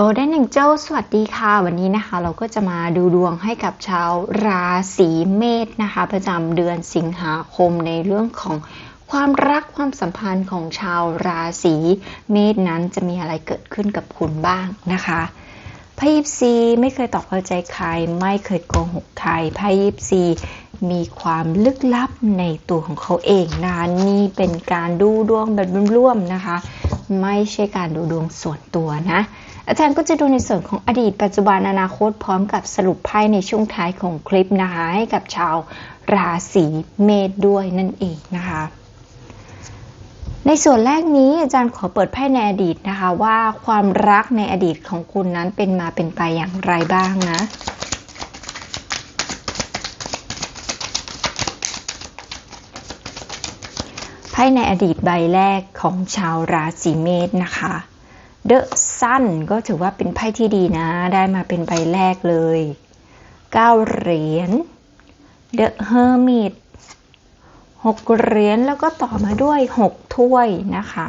Golden Angel สวัสดีค่ะ วันนี้นะคะ เราก็จะมาดูดวงให้กับชาวราศีเมษนะคะ ประจำเดือนสิงหาคมในเรื่องของความรักความสัมพันธ์ของชาวราศีเมษนั้นจะมีอะไรเกิดขึ้นกับคุณบ้างนะคะไพ่ยิปซีไม่เคยตอกเข้าใจใคร ไม่เคยโกหกใครไพ่ยิปซีมีความลึกลับในตัวของเขาเองนะนี่เป็นการดูดวงแบบร่วมๆนะคะ ไม่ใช่การดูดวงส่วนตัวนะ อาจารย์ก็จะดูในส่วนของอดีตปัจจุบันอนาคตพร้อมกับสรุปไพ่ในช่วงท้ายของคลิปนะคะให้กับชาวราศีเมษด้วยนั่นเองนะคะ ในส่วนแรกนี้อาจารย์ขอเปิดไพ่ในอดีตนะคะว่าความรักในอดีตของคุณนั้นเป็นมาเป็นไปอย่างไรบ้างนะไพ่ในอดีตใบแรกของชาวราศีเมษนะคะ The Sun ก็ถือว่าเป็นไพ่ที่ดีนะ ได้มาเป็นใบแรกเลย 9 เหรียญ The Hermit 6เหรียญแล้วก็ต่อมาด้วย 6 ถ้วยนะคะ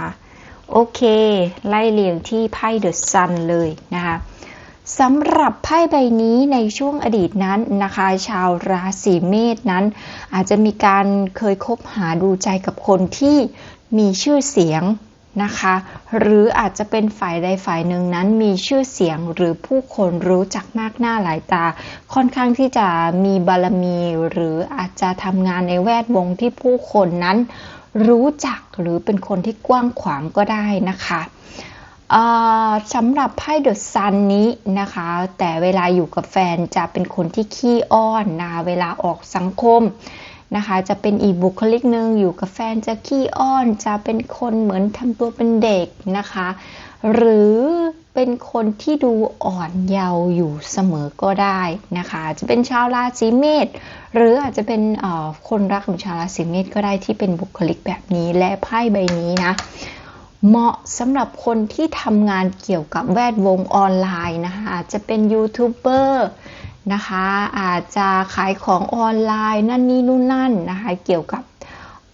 โอเค ไล่เรียงที่ไพ่ The Sun เลยนะคะสำหรับไพ่ใบนี้ในช่วงอดีตนั้นนะคะ ชาวราศีเมษนั้น อาจจะมีการเคยคบหาดูใจกับคนที่มีชื่อเสียง นะคะ หรืออาจจะเป็นฝ่ายใดฝ่ายหนึ่งนั้นมีชื่อเสียงหรือผู้คนรู้จักมากหน้าหลายตา ค่อนข้างที่จะมีบารมี หรืออาจจะทำงานในแวดวงที่ผู้คนนั้นรู้จักหรือเป็นคนที่กว้างขวางก็ได้นะคะสำหรับไพ่เดอะซันนี้นะคะ แต่เวลาอยู่กับแฟนจะเป็นคนที่ขี้อ้อนนะเวลาออกสังคม นะคะ จะเป็นอีกบุคลิกหนึ่งอยู่กับแฟนจะขี้อ้อนจะเป็นคนเหมือนทำตัวเป็นเด็กนะคะ หรือเป็นคนที่ดูอ่อนเยาว์อยู่เสมอก็ได้นะคะ จะเป็นชาวราศีเมษหรืออาจจะเป็นคนรักของชาวราศีเมษก็ได้ที่เป็นบุคลิกแบบนี้และไพ่ใบนี้นะเหมาะสำหรับคนที่ทำงานเกี่ยวกับแวดวงออนไลน์นะคะจะเป็นยูทูบเบอร์ นะคะ อาจจะขายของออนไลน์นั่นนี่นู่นนั่นนะคะ เกี่ยวกับ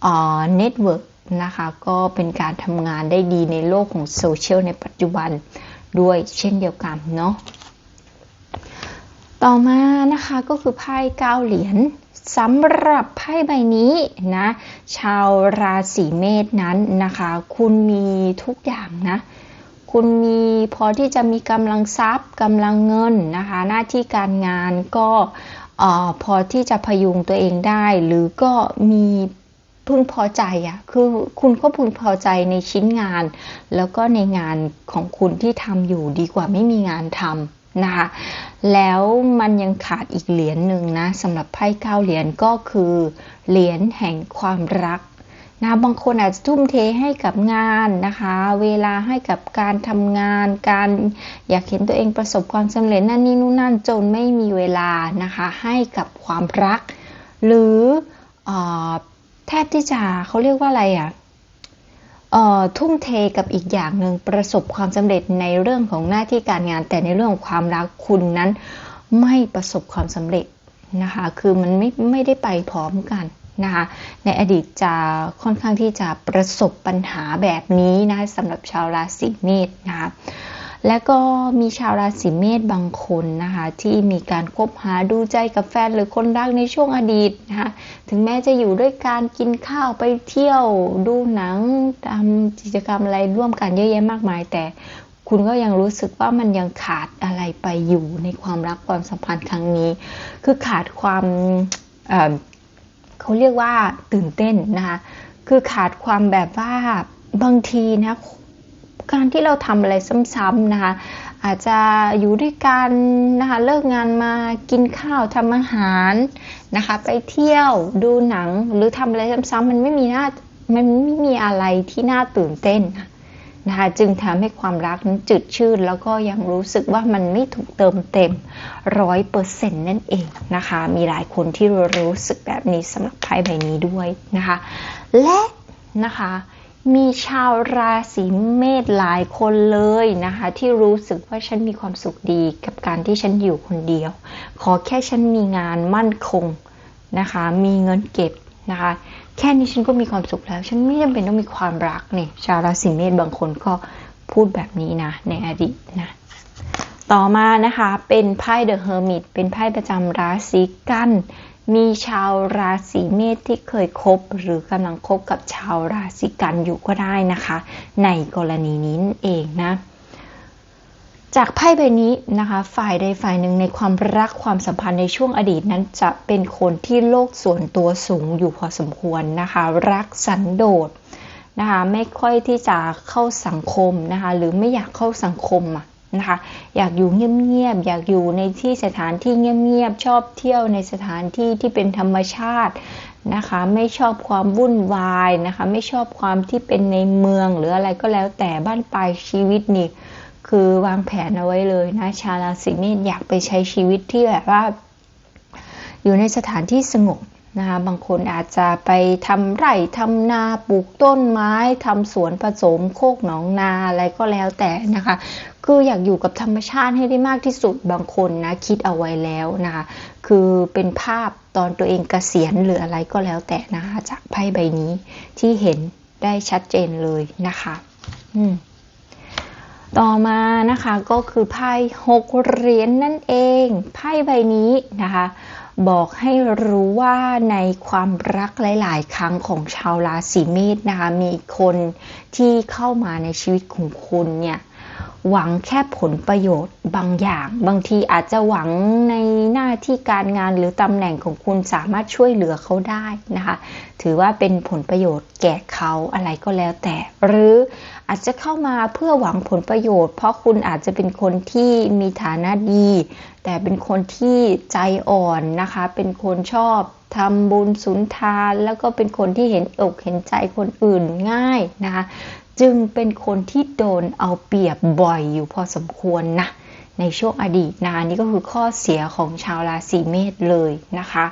เน็ตเวิร์กนะคะ ก็เป็นการทำงานได้ดีในโลกของโซเชียลในปัจจุบันด้วยเช่นเดียวกันเนาะต่อมานะคะก็คือไพ่เก้าเหรียญสำหรับไพ่ใบนี้นะ ชาวราศีเมษนั้นนะคะ คุณมีทุกอย่างนะ คุณมีพอที่จะมีกำลังทรัพย์กำลังเงินนะคะ หน้าที่การงานก็พอที่จะพยุงตัวเองได้ หรือก็มีพึงพอใจอะ่ะคือคุณก็พึงพอใจในชิ้นงาน แล้วก็ในงานของคุณที่ทำอยู่ดีกว่าไม่มีงานทำนะคะแล้วมันยังขาดอีกเหรียญหนึ่งนะสำหรับไพ่เก้าเหรียญก็คือเหรียญแห่งความรัก นะบางคนอาจจะทุ่มเทให้กับงานนะคะ เวลาให้กับการทำงาน การอยากเห็นตัวเองประสบความสำเร็จนั่นนี่นู่นนั่นจนไม่มีเวลานะคะ ให้กับความรัก หรืออแทบที่จะเขาเรียกว่าอะไรอะ่ะทุ่มเทกับอีกอย่างหนึ่งประสบความสำเร็จในเรื่องของหน้าที่การงาน แต่ในเรื่องของความรักคุณนั้นไม่ประสบความสำเร็จนะคะ คือมันไม่ไม่ได้ไปพร้อมกัน นะคะในอดีตจะค่อนข้างที่จะประสบปัญหาแบบนี้นะสำหรับชาวราศีเมษนะคะและก็มีชาวราศีเมษบางคนนะคะที่มีการคบหาดูใจกับแฟนหรือคนรักในช่วงอดีตนะคะถึงแม้จะอยู่ด้วยการกินข้าวไปเที่ยวดูหนังทำกิจกรรมอะไรร่วมกันเยอะแยะมากมาย แต่คุณก็ยังรู้สึกว่ามันยังขาดอะไรไปอยู่ในความรักความสัมพันธ์ครั้งนี้ คือขาดความ เขาเรียกว่าตื่นเต้นนะคะคือขาดความแบบว่าบางทีนะการที่เราทำอะไรซ้ำๆนะคะ อาจจะอยู่ด้วยกันนะคะเลิกงานมากินข้าวทำอาหารนะคะ ไปเที่ยวดูหนังหรือทำอะไรซ้ำๆมันไม่มีน่ามันไม่มีอะไรที่น่าตื่นเต้นนะ คะจึงทำให้ความรักนั้นจืดชืดแล้วก็ยังรู้สึกว่ามันไม่ถูกเติมเต็มร้อยเปอร์เซ็นต์นั่นเองนะคะ มีหลายคนที่รู้สึกแบบนี้สำหรับไพ่ใบนี้ด้วยนะคะ และนะคะมีชาวราศีเมษหลายคนเลยนะคะ ที่รู้สึกว่าฉันมีความสุขดีกับการที่ฉันอยู่คนเดียว ขอแค่ฉันมีงานมั่นคงนะคะ มีเงินเก็บนะคะ แค่นี้ฉันก็มีความสุขแล้ว ฉันไม่จำเป็นต้องมีความรักนี่ชาวราศีเมษบางคนก็พูดแบบนี้นะ ในอดีตนะ ต่อมานะคะเป็นไพ่เดอะเฮอร์มิตเป็นไพ่ประจำราศีกันมีชาวราศีเมษที่เคยคบ หรือกำลังคบกับชาวราศีกันอยู่ก็ได้นะคะ ในกรณีนี้เองนะ จากไพ่ใบนี้นะคะ ฝ่ายใดฝ่ายหนึ่งในความรักความสัมพันธ์ในช่วงอดีตนั้นจะเป็นคนที่โลกส่วนตัวสูงอยู่พอสมควรนะคะ รักสันโดษนะคะไม่ค่อยที่จะเข้าสังคมนะคะ หรือไม่อยากเข้าสังคมอะนะคะ อยากอยู่เงียบๆอยากอยู่ในที่สถานที่เงียบๆชอบเที่ยวในสถานที่ที่เป็นธรรมชาตินะคะ ไม่ชอบความวุ่นวายนะคะ ไม่ชอบความที่เป็นในเมืองหรืออะไรก็แล้วแต่บ้านปลายชีวิตนี่ คือวางแผนเอาไว้เลยนะ ชาราศีเมษอยากไปใช้ชีวิตที่แบบว่า อยู่ในสถานที่สงบนะคะบางคนอาจจะไปทำไร่ทำนาปลูกต้นไม้ทำสวนผสมโคกหนองนาอะไรก็แล้วแต่นะคะ คืออยากอยู่กับธรรมชาติให้ได้มากที่สุดบางคนนะคิดเอาไว้แล้วนะคะคือเป็นภาพตอนตัวเองเกษียณหรืออะไรก็แล้วแต่นะคะจากไพ่ใบนี้ที่เห็นได้ชัดเจนเลยนะคะ อืม ต่อมานะคะก็คือไพ่หกเหรียญนนั่นเองไพ่ใบนี้นะคะ บอกให้รู้ว่าในความรักหลาย ๆ ครั้งของชาวราศีเมษนะคะมีคนที่เข้ามาในชีวิตของคุณเนี่ย หวังแค่ผลประโยชน์บางอย่าง บางทีอาจจะหวังในหน้าที่การงานหรือตำแหน่งของคุณสามารถช่วยเหลือเขาได้นะคะ ถือว่าเป็นผลประโยชน์แก่เขาอะไรก็แล้วแต่ หรืออาจจะเข้ามาเพื่อหวังผลประโยชน์ เพราะคุณอาจจะเป็นคนที่มีฐานะดี แต่เป็นคนที่ใจอ่อนนะคะ เป็นคนชอบทำบุญสุนทาน แล้วก็เป็นคนที่เห็นอกเห็นใจคนอื่นง่ายนะคะ จึงเป็นคนที่โดนเอาเปรียบบ่อยอยู่พอสมควรนะในช่วงอดีตนะนี่ก็คือข้อเสียของชาวราศีเมษเลยนะคะ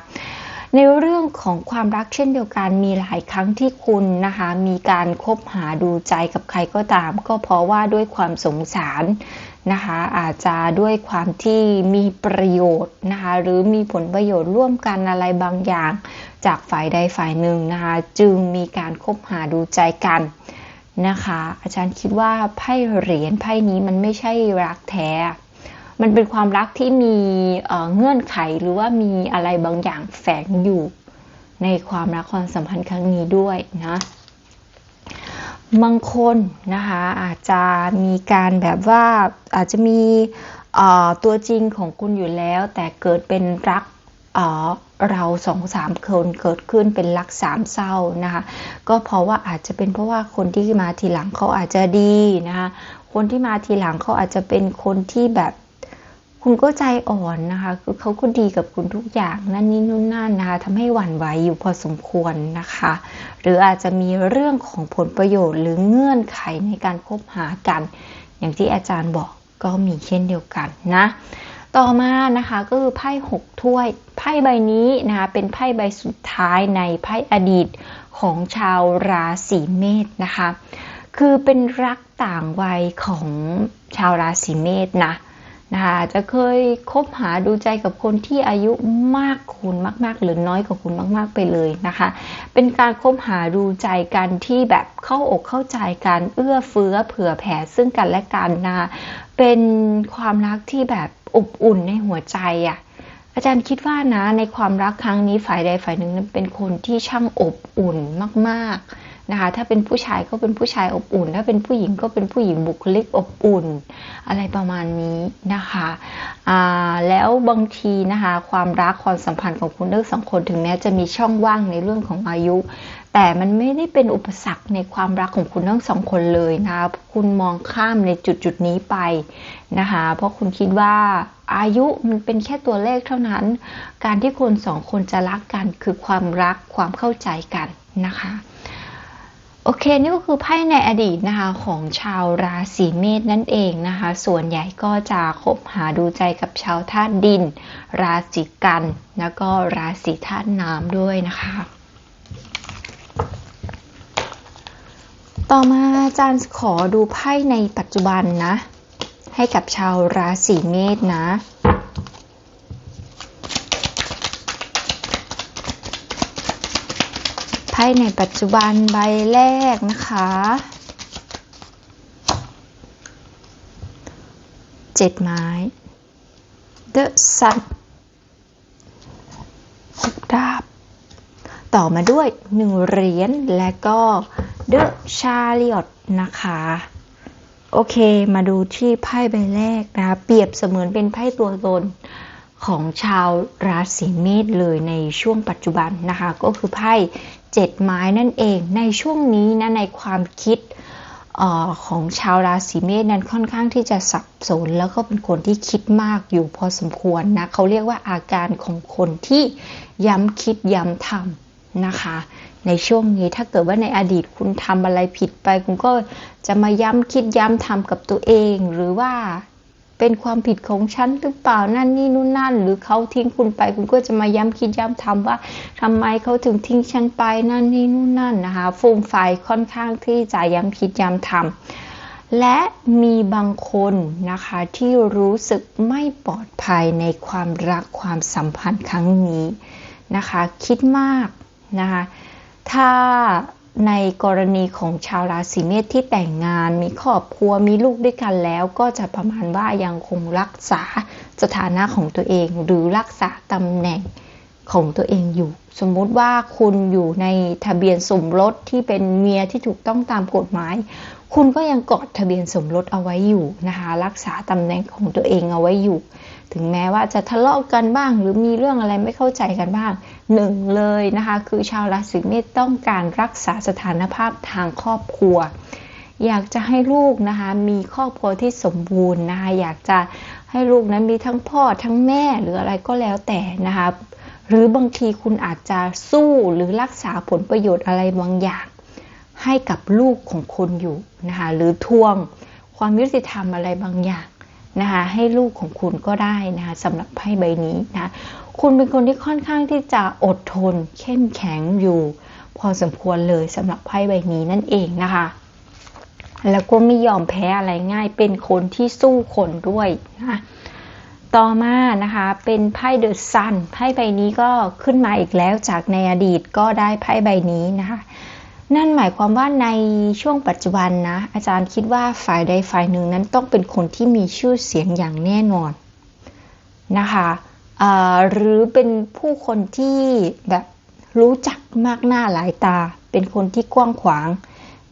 ในเรื่องของความรักเช่นเดียวกันมีหลายครั้งที่คุณนะคะมีการคบหาดูใจกับใครก็ตาม ก็เพราะว่าด้วยความสงสารนะคะอาจจะด้วยความที่มีประโยชน์นะคะหรือมีผลประโยชน์ร่วมกันอะไรบางอย่าง จากฝ่ายใดฝ่ายหนึ่งนะคะจึงมีการคบหาดูใจกัน นะคะ อาจารย์คิดว่าไพ่เหรียญไพ่นี้มันไม่ใช่รักแท้ มันเป็นความรักที่มีเเงื่อนไขหรือว่ามีอะไรบางอย่างแฝงอยู่ในความรักความสัมพันธ์ครั้งนี้ด้วยนะบางคนนะคะอาจจะมีการแบบว่าอาจจะมีตัวจริงของคุณอยู่แล้ว แต่เกิดเป็นรัก เราสองสามคนเกิดขึ้นเป็นรักสามเศร้านะคะก็เพราะว่าอาจจะเป็นเพราะว่าคนที่มาทีหลังเขาอาจจะดีนะคะคนที่มาทีหลังเขาอาจจะเป็นคนที่แบบคุณก็ใจอ่อนนะคะคือเขาก็ดีกับคุณทุกอย่างนั่นนี่นู่นนั่นนะคะทำให้หวั่นไหวอยู่พอสมควรนะคะ หรืออาจจะมีเรื่องของผลประโยชน์ หรือเงื่อนไขในการคบหากัน อย่างที่อาจารย์บอกก็มีเช่นเดียวกันนะ ต่อมานะคะก็คือไพ่หกถ้วยไพ่ใบนี้นะคะเป็นไพ่ใบสุดท้ายในไพ่อดีตของชาวราศีเมษนะคะ คือเป็นรักต่างวัยของชาวราศีเมษนะนะคะจะเคยคบหาดูใจกับคนที่อายุมากคุณมาก ๆ หรือน้อยกว่าคุณมาก ๆ ไปเลยนะคะ เป็นการคบหาดูใจกันที่แบบเข้าอกเข้าใจกันเอื้อเฟื้อเผื่อแผ่ซึ่งกันและกันนะเป็นความรักที่แบบ อบอุ่นในหัวใจอะ่ะอาจารย์คิดว่านะในความรักครั้งนี้ฝ่ายใดฝ่ายหนึ่งนั้นเป็นคนที่ช่างอบอุ่นมากๆนะคะ ถ้าเป็นผู้ชายก็เป็นผู้ชายอบอุ่น ถ้าเป็นผู้หญิงก็เป็นผู้หญิงบุคลิกอบอุ่น อะไรประมาณนี้นะคะแล้วบางทีนะคะความรักความสัมพันธ์ของคุณทั้งสองคนถึงแม้จะมีช่องว่างในเรื่องของอายุ แต่มันไม่ได้เป็นอุปสรรคในความรักของคุณทั้งสองคนเลยนะคุณมองข้ามในจุดจุดนี้ไปนะคะเพราะคุณคิดว่าอายุมันเป็นแค่ตัวเลขเท่านั้น การที่คนสองคนจะรักกันคือความรักความเข้าใจกันนะคะโอเค นี่ก็คือไพ่ในอดีตนะคะของชาวราศีเมษนั่นเองนะคะ ส่วนใหญ่ก็จะคบหาดูใจกับชาวธาตุดิน ราศีกัน แล้วก็ราศีธาตุน้ำด้วยนะคะ ต่อมาอาจารย์ขอดูไพ่ในปัจจุบันนะ ให้กับชาวราศีเมษนะไพ่ในปัจจุบันใบแรกนะคะเจ็ดไม้ The Sun หกดาบ ต่อมาด้วยหนึ่งเหรียญและก็ The Chariot นะคะ โอเค มาดูที่ไพ่ใบแรกนะคะเปรียบเสมือนเป็นไพ่ตัวตนของชาวราศีเมษเลยในช่วงปัจจุบันนะคะ ก็คือไพ่เจ็ดไม้นั่นเอง ในช่วงนี้นะในความคิดออของชาวราศีเมษนั้นค่อนข้างที่จะสับสน แล้วก็เป็นคนที่คิดมากอยู่พอสมควรนะเขาเรียกว่าอาการของคนที่ย้ำคิดย้ำทำนะคะ ในช่วงนี้ถ้าเกิดว่าในอดีตคุณทำอะไรผิดไป คุณก็จะมาย้ำคิดย้ำทำกับตัวเอง หรือว่าเป็นความผิดของฉันหรือเปล่านั่นนี่นู่นนั่น หรือเขาทิ้งคุณไป คุณก็จะมาย้ำคิดย้ำทำว่าทำไมเขาถึงทิ้งฉันไปนั่นนี่นู่นนั่นนะคะฟูมไฟค่อนข้างที่จะย้ำคิดย้ำทำและมีบางคนนะคะที่รู้สึกไม่ปลอดภัยในความรักความสัมพันธ์ครั้งนี้นะคะ คิดมากนะคะ ถ้าในกรณีของชาวราศีเมษที่แต่งงานมีครอบครัวมีลูกด้วยกันแล้ว ก็จะประมาณว่ายังคงรักษาสถานะของตัวเอง หรือรักษาตำแหน่งของตัวเองอยู่ สมมุติว่าคุณอยู่ในทะเบียนสมรสที่เป็นเมียที่ถูกต้องตามกฎหมาย คุณก็ยังกอดทะเบียนสมรสเอาไว้อยู่นะคะ รักษาตำแหน่งของตัวเองเอาไว้อยู่ ถึงแม้ว่าจะทะเลาะกันบ้าง หรือมีเรื่องอะไรไม่เข้าใจกันบ้างหนึ่งเลยนะคะ คือชาวราศีเมษต้องการรักษาสถานภาพทางครอบครัว อยากจะให้ลูกนะคะ มีครอบครัวที่สมบูรณ์นะคะอยากจะให้ลูกนั้นมีทั้งพ่อทั้งแม่หรืออะไรก็แล้วแต่นะคะหรือบางทีคุณอาจจะสู้หรือรักษาผลประโยชน์อะไรบางอย่าง ให้กับลูกของคนอยู่นะคะหรือทวงความยุติธรรมอะไรบางอย่าง นะคะให้ลูกของคุณก็ได้นะคะสำหรับไพ่ใบนี้นะคุณเป็นคนที่ค่อนข้างที่จะอดทน เข้มแข็งอยู่ พอสมควรเลยสำหรับไพ่ใบนี้นั่นเองนะคะแล้วก็ไม่ยอมแพ้อะไรง่าย เป็นคนที่สู้คนด้วยนะต่อมานะคะเป็นไพ่เดอะซันไพ่ใบนี้ก็ขึ้นมาอีกแล้วจากในอดีตก็ได้ไพ่ใบนี้นะคะ นั่นหมายความว่าในช่วงปัจจุบันนะ อาจารย์คิดว่าฝ่ายใดฝ่ายหนึ่งนั้นต้องเป็นคนที่มีชื่อเสียงอย่างแน่นอนนะคะหรือเป็นผู้คนที่แบบรู้จักมากหน้าหลายตา เป็นคนที่กว้างขวาง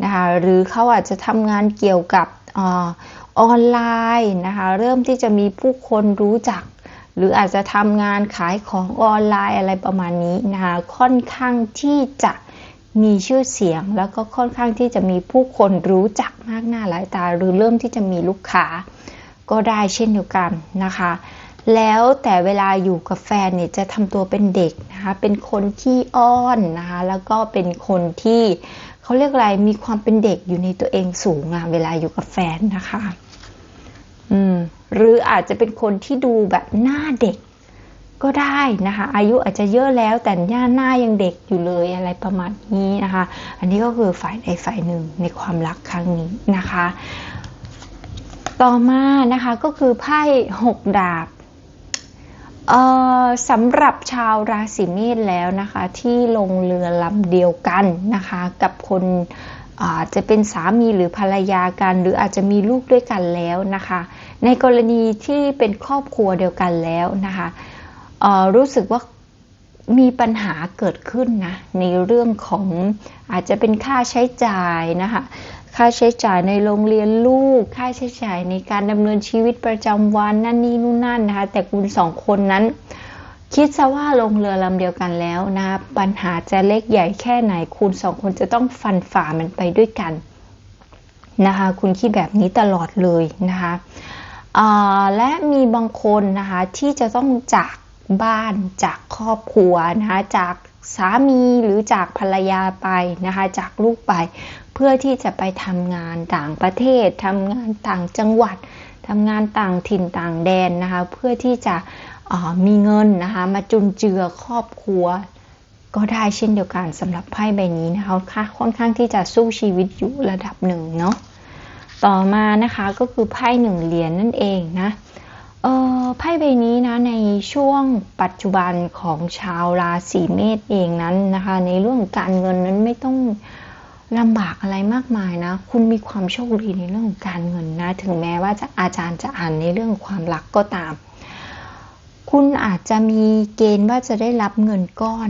นะคะหรือเขาอาจจะทำงานเกี่ยวกับออนไลน์นะคะเริ่มที่จะมีผู้คนรู้จัก หรืออาจจะทำงานขายของออนไลน์อะไรประมาณนี้นะคะค่อนข้างที่จะ มีชื่อเสียง แล้วก็ค่อนข้างที่จะมีผู้คนรู้จักมากหน้าหลายตา หรือเริ่มที่จะมีลูกค้าก็ได้เช่นเดียวกันนะคะ แล้วแต่เวลาอยู่กับแฟนเนี่ยจะทำตัวเป็นเด็กนะคะเป็นคนที่อ้อนนะคะแล้วก็เป็นคนที่เขาเรียกอะไรมีความเป็นเด็กอยู่ในตัวเองสูงอะเวลาอยู่กับแฟนนะคะ อืมหรืออาจจะเป็นคนที่ดูแบบหน้าเด็ก ก็ได้นะคะ อายุอาจจะเยอะแล้วแต่หน้าหน้ายังเด็กอยู่เลยอะไรประมาณนี้นะคะ อันนี้ก็คือฝ่ายใดฝ่ายหนึ่งในความรักครั้งนี้นะคะ ต่อมานะคะก็คือไพ่หกดาบสำหรับชาวราศีเมษแล้วนะคะ ที่ลงเรือลำเดียวกันนะคะ กับคนอาจจะเป็นสามีหรือภรรยากัน หรืออาจจะมีลูกด้วยกันแล้วนะคะ ในกรณีที่เป็นครอบครัวเดียวกันแล้วนะคะ รู้สึกว่ามีปัญหาเกิดขึ้นนะในเรื่องของอาจจะเป็นค่าใช้จ่ายนะคะค่าใช้จ่ายในโรงเรียนลูก ค่าใช้จ่ายในการดำเนินชีวิตประจำวันนั่นนี่นู่นนั่นนะคะแต่คุณสองคนนั้น คิดซะว่าลงเรือลำเดียวกันแล้วนะปัญหาจะเล็กใหญ่แค่ไหนคุณสองคนจะต้องฟันฝ่ามันไปด้วยกันนะคะคุณคิดแบบนี้ตลอดเลยนะคะและมีบางคนนะคะที่จะต้องจาก บ้านจากครอบครัวนะคะจากสามีหรือจากภรรยาไปนะคะจากลูกไป เพื่อที่จะไปทำงานต่างประเทศทำงานต่างจังหวัดทำงานต่างถิ่นต่างแดนนะคะเพื่อที่จะมีเงินนะคะมาจุนเจือครอบครัว ก็ได้เช่นเดียวกันสำหรับไพ่ใบนี้นะคะค่อนข้างที่จะสู้ชีวิตอยู่ระดับหนึ่งเนาะต่อมานะคะก็คือไพ่หนึ่งเหรียญนนั่นเองนะ เออไพ่ใบนี้นะในช่วงปัจจุบันของชาวราศีเมษเองนั้นนะคะ ในเรื่องการเงินนั้นไม่ต้องลำบากอะไรมากมายนะ คุณมีความโชคดีในเรื่องการเงินนะ ถึงแม้ว่าจะอาจารย์จะอ่านในเรื่องความรักก็ตาม คุณอาจจะมีเกณฑ์ว่าจะได้รับเงินก้อน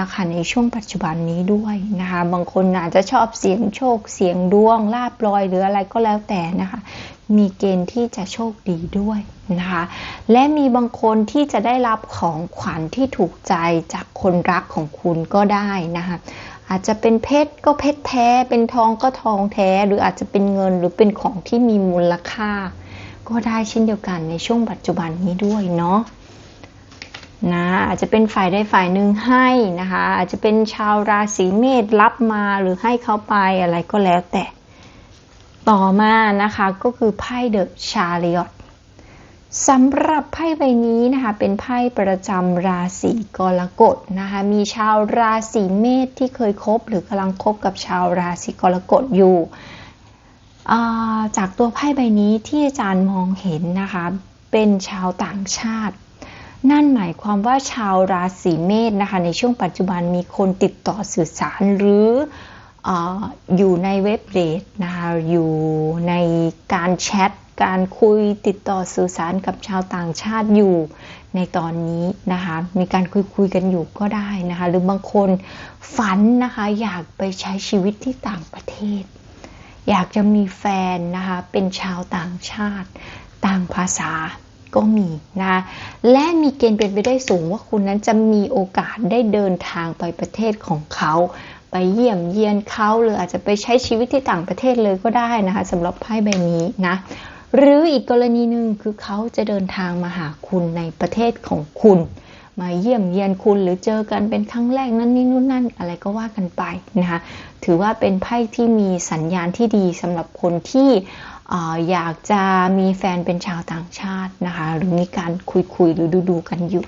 นะคะในช่วงปัจจุบันนี้ด้วยนะคะ บางคนอาจจะชอบเสียงโชคเสียงดวงลาบลอยหรืออะไรก็แล้วแต่นะคะ มีเกณฑ์ที่จะโชคดีด้วยนะคะ และมีบางคนที่จะได้รับของขวัญที่ถูกใจจากคนรักของคุณก็ได้นะคะอาจจะเป็นเพชรก็เพชรแท้ เป็นทองก็ทองแท้ หรืออาจจะเป็นเงินหรือเป็นของที่มีมูลค่า ก็ได้เช่นเดียวกันในช่วงปัจจุบันนี้ด้วยเนาะนะอาจจะเป็นฝ่ายใดฝ่ายหนึ่งให้นะคะ อาจจะเป็นชาวราศีเมษรับมาหรือให้เขาไปอะไรก็แล้วแต่ ต่อมานะคะก็คือไพ่เดอะชาริอตสำหรับไพ่ใบนี้นะคะเป็นไพ่ประจำราศีกรกฎนะคะมีชาวราศีเมษที่เคยคบหรือกำลังคบกับชาวราศีกรกฎอยู่จากตัวไพ่ใบนี้ที่อาจารย์มองเห็นนะคะเป็นชาวต่างชาติ นั่นหมายความว่าชาวราศีเมษนะคะในช่วงปัจจุบันมีคนติดต่อสื่อสารหรือ อยู่ในเว็บเดทนะคะอยู่ในการแชทการคุยติดต่อสื่อสารกับชาวต่างชาติอยู่ในตอนนี้นะคะมีการคุยคุยกันอยู่ก็ได้นะคะหรือบางคนฝันนะคะอยากไปใช้ชีวิตที่ต่างประเทศ อยากจะมีแฟนนะคะเป็นชาวต่างชาติต่างภาษาก็มีนะและมีเกณฑ์เป็นไปได้สูงว่าคุณนั้นจะมีโอกาสได้เดินทางไปประเทศของเขา ไปเยี่ยมเยียนเขาหรืออาจจะไปใช้ชีวิตที่ต่างประเทศเลยก็ได้นะคะสำหรับไพ่ใบนี้นะหรืออีกกรณีหนึ่งคือเขาจะเดินทางมาหาคุณในประเทศของคุณ มาเยี่ยมเยียนคุณหรือเจอกันเป็นครั้งแรกนั่นนี่นู่นนั่นอะไรก็ว่ากันไปนะคะถือว่าเป็นไพ่ที่มีสัญญาณที่ดีสำหรับคนที่อยากจะมีแฟนเป็นชาวต่างชาตินะคะหรือมีการคุยคุยหรือดูดูกันอยู่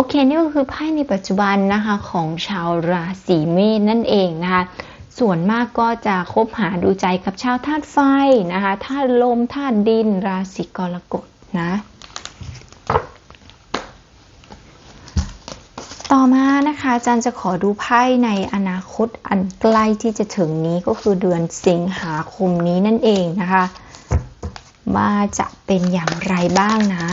โอเค นี่ก็คือไพ่ในปัจจุบันนะคะของชาวราศีเมษนั่นเองนะคะส่วนมากก็จะคบหาดูใจกับชาวธาตุไฟนะคะธาตุลมธาตุดิน ราศีกรกฎนะต่อมานะคะอาจารย์จะขอดูไพ่ในอนาคตอันใกล้ที่จะถึงนี้ก็คือเดือนสิงหาคมนี้นั่นเองนะคะว่าจะเป็นอย่างไรบ้างนะ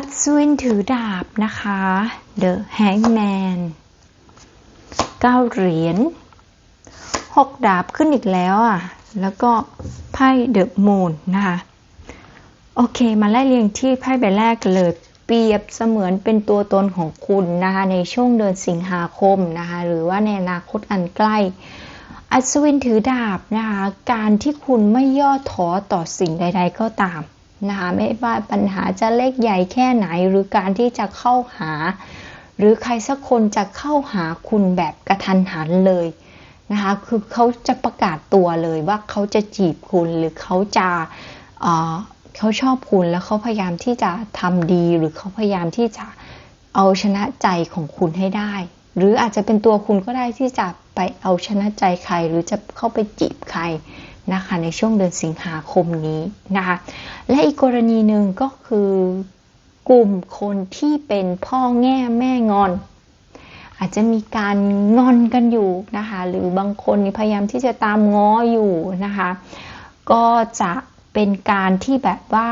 อัศวินถือดาบนะคะ The Hangman เก้าเหรียญหกดาบขึ้นอีกแล้วอะ แล้วก็ไพ่ The Moon นะคะ โอเค มาไล่เรียงที่ไพ่ใบแรกกันเลย เปรียบเสมือนเป็นตัวตนของคุณนะคะ ในช่วงเดือนสิงหาคมนะคะ หรือว่าในอนาคตอันใกล้อัศวินถือดาบนะคะ การที่คุณไม่ย่อท้อต่อสิ่งใด ๆ ก็ตาม นะคะไม่ว่าปัญหาจะเล็กใหญ่แค่ไหน หรือการที่จะเข้าหา หรือใครสักคนจะเข้าหาคุณแบบกระทันหันเลยนะคะคือเขาจะประกาศตัวเลยว่าเขาจะจีบคุณหรือเขาจะเเขาชอบคุณแล้วเขาพยายามที่จะทำดี หรือเขาพยายามที่จะเอาชนะใจของคุณให้ได้ หรืออาจจะเป็นตัวคุณก็ได้ที่จะไปเอาชนะใจใคร หรือจะเข้าไปจีบใคร นะคะในช่วงเดือนสิงหาคมนี้นะคะและอีกกรณีหนึ่งก็คือกลุ่มคนที่เป็นพ่อแง่แม่งอน อาจจะมีการงอนกันอยู่นะคะหรือบางคนพยายามที่จะตามง้ออยู่นะคะก็จะเป็นการที่แบบว่า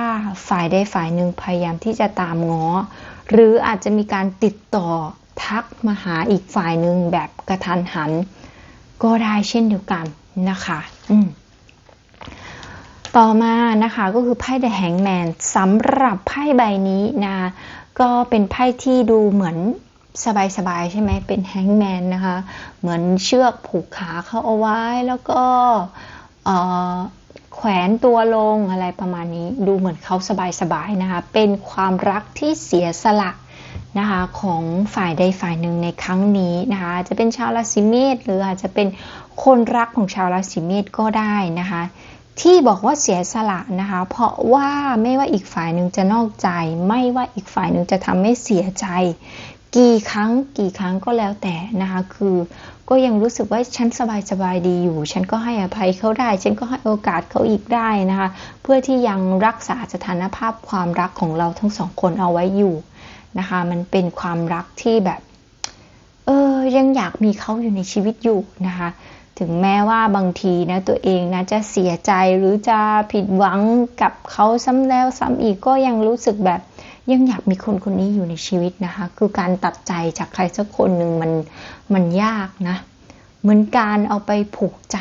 ฝ่ายใดฝ่ายหนึ่งพยายามที่จะตามง้อ หรืออาจจะมีการติดต่อทักมาหาอีกฝ่ายหนึ่งแบบกระทันหัน ก็ได้เช่นเดียวกันนะคะ อืม ต่อมานะคะก็คือไพ่ The Hangman สำหรับไพ่ใบนี้นะ ก็เป็นไพ่ที่ดูเหมือนสบายๆใช่ไหมเป็นแฮงแมนนะคะ เหมือนเชือกผูกขาเขาเอาไว้แล้วก็แขวนตัวลงอะไรประมาณนี้ ดูเหมือนเขาสบายๆนะคะ เป็นความรักที่เสียสละนะคะของฝ่ายใดฝ่ายหนึ่งในครั้งนี้นะคะจะเป็นชาวราศีเมษหรืออาจจะเป็นคนรักของชาวราศีเมษก็ได้นะคะ ที่บอกว่าเสียสละนะคะ เพราะว่าไม่ว่าอีกฝ่ายหนึ่งจะนอกใจ ไม่ว่าอีกฝ่ายหนึ่งจะทำให้เสียใจ กี่ครั้งกี่ครั้งก็แล้วแต่นะคะ คือก็ยังรู้สึกว่าฉันสบายสบายดีอยู่ ฉันก็ให้อภัยเขาได้ ฉันก็ให้โอกาสเขาอีกได้นะคะ เพื่อที่ยังรักษาสถานภาพความรักของเราทั้งสองคนเอาไว้อยู่นะคะ มันเป็นความรักที่แบบ เออยังอยากมีเขาอยู่ในชีวิตอยู่นะคะ ถึงแม้ว่าบางทีนะตัวเองนะจะเสียใจหรือจะผิดหวังกับเขาซ้ำแล้วซ้ำอีกก็ยังรู้สึกแบบยังอยากมีคนคนนี้อยู่ในชีวิตนะคะ คือการตัดใจจากใครสักคนหนึ่งมันมันยากนะ เหมือนการเอาไปผูกใจ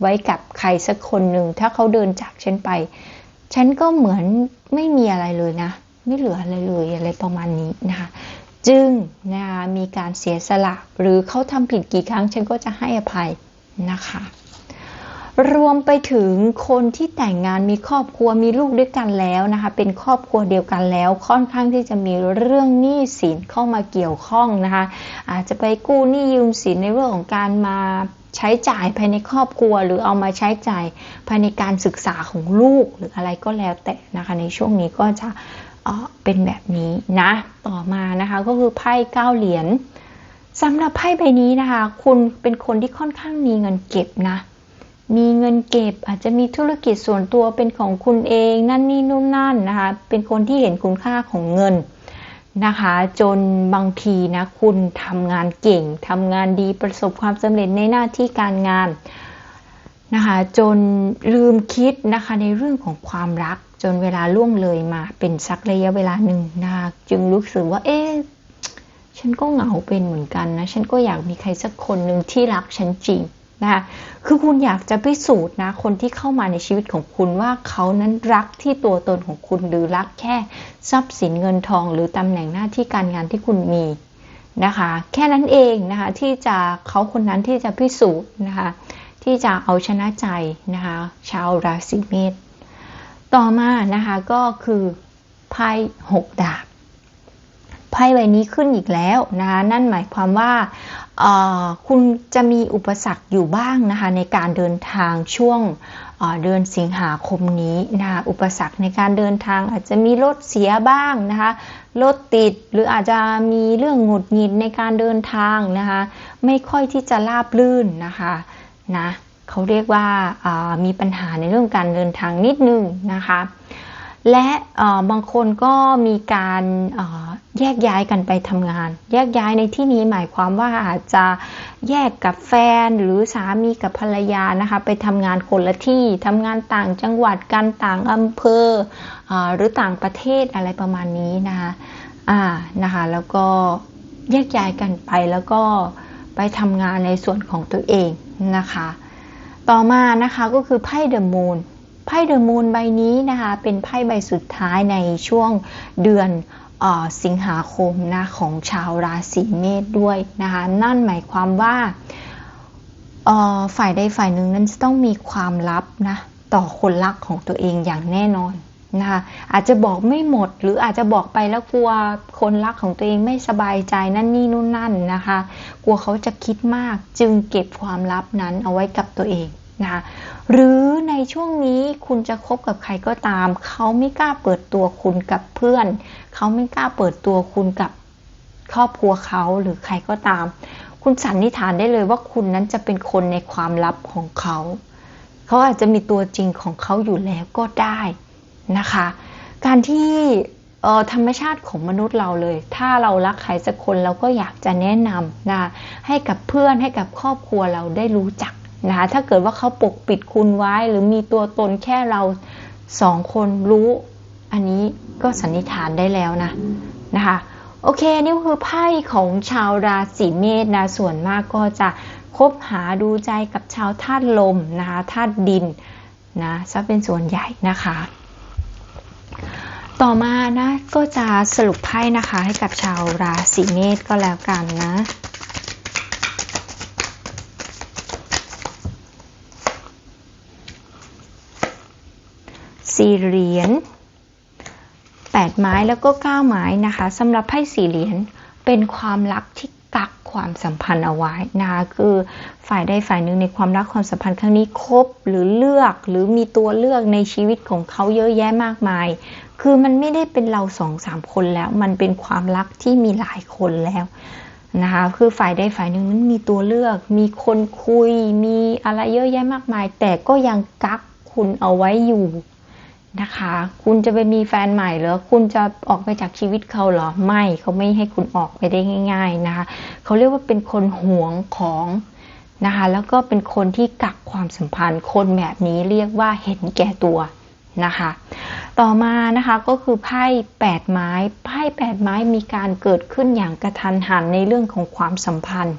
ไว้กับใครสักคนหนึ่ง ถ้าเขาเดินจากฉันไป ฉันก็เหมือนไม่มีอะไรเลยนะ ไม่เหลืออะไรเลยอะไรประมาณนี้นะคะจึงนะคะมีการเสียสละหรือเขาทำผิดกี่ครั้งฉันก็จะให้อภัย นะคะ รวมไปถึงคนที่แต่งงานมีครอบครัวมีลูกด้วยกันแล้วนะคะ เป็นครอบครัวเดียวกันแล้ว ค่อนข้างที่จะมีเรื่องหนี้สินเข้ามาเกี่ยวข้องนะคะ อาจจะไปกู้หนี้ยืมสินในเรื่องของการมาใช้จ่ายภายในครอบครัว หรือเอามาใช้จ่ายภายในการศึกษาของลูกหรืออะไรก็แล้วแต่นะคะ ในช่วงนี้ก็จะเป็นแบบนี้นะ ต่อมานะคะก็คือไพ่เก้าเหรียญ สำหรับไพ่ใบนี้นะคะ คุณเป็นคนที่ค่อนข้างมีเงินเก็บนะ มีเงินเก็บอาจจะมีธุรกิจส่วนตัวเป็นของคุณเองนั่นนี่นู่นนั่นนะคะ เป็นคนที่เห็นคุณค่าของเงินนะคะ จนบางทีนะคุณทำงานเก่งทำงานดีประสบความสำเร็จในหน้าที่การงานนะคะจนลืมคิดนะคะในเรื่องของความรักจนเวลาล่วงเลยมาเป็นสักระยะเวลาหนึ่งนะคะจึงรู้สึกว่าเอ๊ะ ฉันก็เหงาเป็นเหมือนกันนะ ฉันก็อยากมีใครสักคนหนึ่งที่รักฉันจริงนะคะคือคุณอยากจะพิสูจน์นะ คนที่เข้ามาในชีวิตของคุณว่าเขานั้นรักที่ตัวตนของคุณหรือรักแค่ทรัพย์สินเงินทอง หรือตำแหน่งหน้าที่การงานที่คุณมีนะคะ แค่นั้นเองนะคะที่จะเขาคนนั้นที่จะพิสูจน์นะคะที่จะเอาชนะใจนะคะชาวราศีเมษต่อมานะคะก็คือไพ่หกดาบ ไพ่ใบนี้ขึ้นอีกแล้วนะคะนั่นหมายความว่าคุณจะมีอุปสรรคอยู่บ้างนะคะในการเดินทางช่วงเดือนสิงหาคมนี้นะคะอุปสรรคในการเดินทางอาจจะมีรถเสียบ้างนะคะรถติดหรืออาจจะมีเรื่องหงุดหงิดในการเดินทางนะคะไม่ค่อยที่จะราบลื่นนะคะนะเขาเรียกว่ามีปัญหาในเรื่องการเดินทางนิดนึงนะคะ และบางคนก็มีการแยกย้ายกันไปทำงาน แยกย้ายในที่นี้หมายความว่าอาจจะแยกกับแฟนหรือสามีกับภรรยานะคะไปทำงานคนละที่ทำงานต่างจังหวัดกันต่างอำเภออหรือต่างประเทศอะไรประมาณนี้นะคะอ่านะคะแล้วก็แยกย้ายกันไปแล้วก็ไปทำงานในส่วนของตัวเองนะคะ ต่อมานะคะก็คือไพ่เดอะมูน ไพ่เดอะมูนใบนี้นะคะเป็นไพ่ใบสุดท้ายในช่วงเดือนอสิงหาคมนะของชาวราศีเมษด้วยนะคะนั่นหมายความว่าฝ่ายใดฝ่ายหนึ่งนั้นจะต้องมีความลับนะต่อคนรักของตัวเองอย่างแน่นอนนะคะอาจจะบอกไม่หมดหรืออาจจะบอกไปแล้วกลัวคนรักของตัวเองไม่สบายใจนั่นนี่นู่นนั่นนะคะ กลัวเขาจะคิดมากจึงเก็บความลับนั้นเอาไว้กับตัวเอง นะคะหรือในช่วงนี้คุณจะคบกับใครก็ตาม เขาไม่กล้าเปิดตัวคุณกับเพื่อน เขาไม่กล้าเปิดตัวคุณกับครอบครัวเขาหรือใครก็ตาม คุณสันนิษฐานได้เลยว่าคุณนั้นจะเป็นคนในความลับของเขา เขาอาจจะมีตัวจริงของเขาอยู่แล้วก็ได้นะคะ การที่ธรรมชาติของมนุษย์เราเลย ถ้าเรารักใครสักคนเราก็อยากจะแนะนำนะให้กับเพื่อนให้กับครอบครัวเราได้รู้จัก นะคะถ้าเกิดว่าเขาปกปิดคุณไว้ หรือมีตัวตนแค่เราสองคนรู้ อันนี้ก็สันนิษฐานได้แล้วนะนะคะโอเค นี่คือไพ่ของชาวราศีเมษนะส่วนมากก็จะคบหาดูใจกับชาวธาตุลมนะคะธาตุดินนะซะเป็นส่วนใหญ่นะคะ ต่อมานะก็จะสรุปไพ่นะคะให้กับชาวราศีเมษก็แล้วกันนะ สี่เหรียญแปดไม้แล้วก็เก้าไม้นะคะสำหรับไพ่สี่เหรียญเป็นความรักที่กักความสัมพันธ์เอาไว้นะคะคือฝ่ายใดฝ่ายหนึ่งในความรักความสัมพันธ์ครั้งนี้คบหรือเลือกหรือมีตัวเลือกในชีวิตของเขาเยอะแยะมากมาย คือมันไม่ได้เป็นเราสองสามคนแล้ว มันเป็นความรักที่มีหลายคนแล้วนะคะคือฝ่ายใดฝ่ายหนึ่งนั้นมีตัวเลือก มีคนคุย มีอะไรเยอะแยะมากมาย แต่ก็ยังกักคุณเอาไว้อยู่ นะคะ คุณจะไปมีแฟนใหม่เหรอ คุณจะออกไปจากชีวิตเขาเหรอ ไม่เขาไม่ให้คุณออกไปได้ง่าย ๆนะคะ เขาเรียกว่าเป็นคนหวงของนะคะ แล้วก็เป็นคนที่กักความสัมพันธ์ คนแบบนี้เรียกว่าเห็นแก่ตัว นะคะ ต่อมานะคะก็คือไพ่แปดไม้ ไพ่แปดไม้มีการเกิดขึ้นอย่างกระทันหันในเรื่องของความสัมพันธ์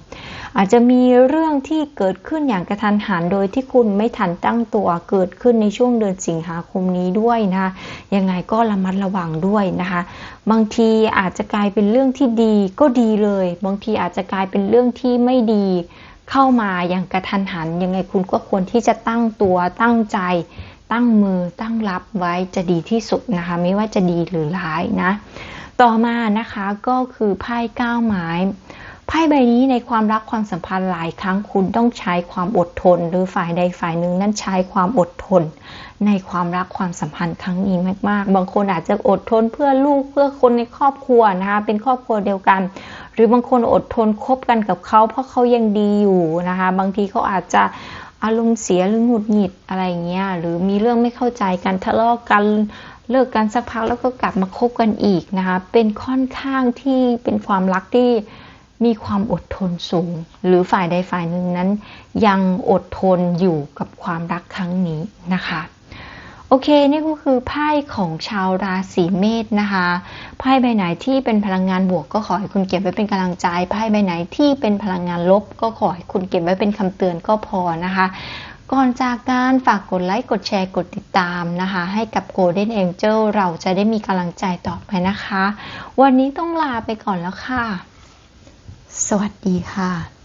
อาจจะมีเรื่องที่เกิดขึ้นอย่างกระทันหันโดยที่คุณไม่ทันตั้งตัวเกิดขึ้นในช่วงเดือนสิงหาคมนี้ด้วยนะคะยังไงก็ระมัดระวังด้วยนะคะ บางทีอาจจะกลายเป็นเรื่องที่ดีก็ดีเลย บางทีอาจจะกลายเป็นเรื่องที่ไม่ดีเข้ามาอย่างกระทันหันยังไงคุณก็ควรที่จะตั้งตัวตั้งใจ ตั้งมือตั้งรับไว้จะดีที่สุดนะคะ ไม่ว่าจะดีหรือร้ายนะ ต่อมานะคะก็คือไพ่ก้าวไม้ไพ่ใบนี้ในความรักความสัมพันธ์หลายครั้งคุณต้องใช้ความอดทน หรือฝ่ายใดฝ่ายหนึ่งนั้นใช้ความอดทน ในความรักความสัมพันธ์ครั้งนี้มากๆ บางคนอาจจะอดทนเพื่อลูกเพื่อคนในครอบครัวนะคะเป็นครอบครัวเดียวกัน หรือบางคนอดทนคบกันกับเขาเพราะเขายังดีอยู่นะคะ บางทีเขาอาจจะ อารมณ์เสียหรือหงุดหงิดอะไรเงี้ยหรือมีเรื่องไม่เข้าใจกันทะเลาะกันเลิกกันสักพักแล้วก็กลับมาคบกันอีกนะคะ เป็นค่อนข้างที่เป็นความรักที่มีความอดทนสูง หรือฝ่ายใดฝ่ายหนึ่งนั้น ยังอดทนอยู่กับความรักครั้งนี้นะคะ โอเค นี่ก็คือไพ่ของชาวราศีเมษนะคะไพ่ใบไหนที่เป็นพลังงานบวกก็ขอให้คุณเก็บไว้เป็นกำลังใจไพ่ใบไหนที่เป็นพลังงานลบ ก็ขอให้คุณเก็บไว้เป็นคำเตือนก็พอนะคะก่อนจากการฝากกดไลค์ กดแชร์ กดติดตามนะคะ ให้กับ Golden Angel เราจะได้มีกำลังใจต่อไปนะคะ วันนี้ต้องลาไปก่อนแล้วค่ะ สวัสดีค่ะ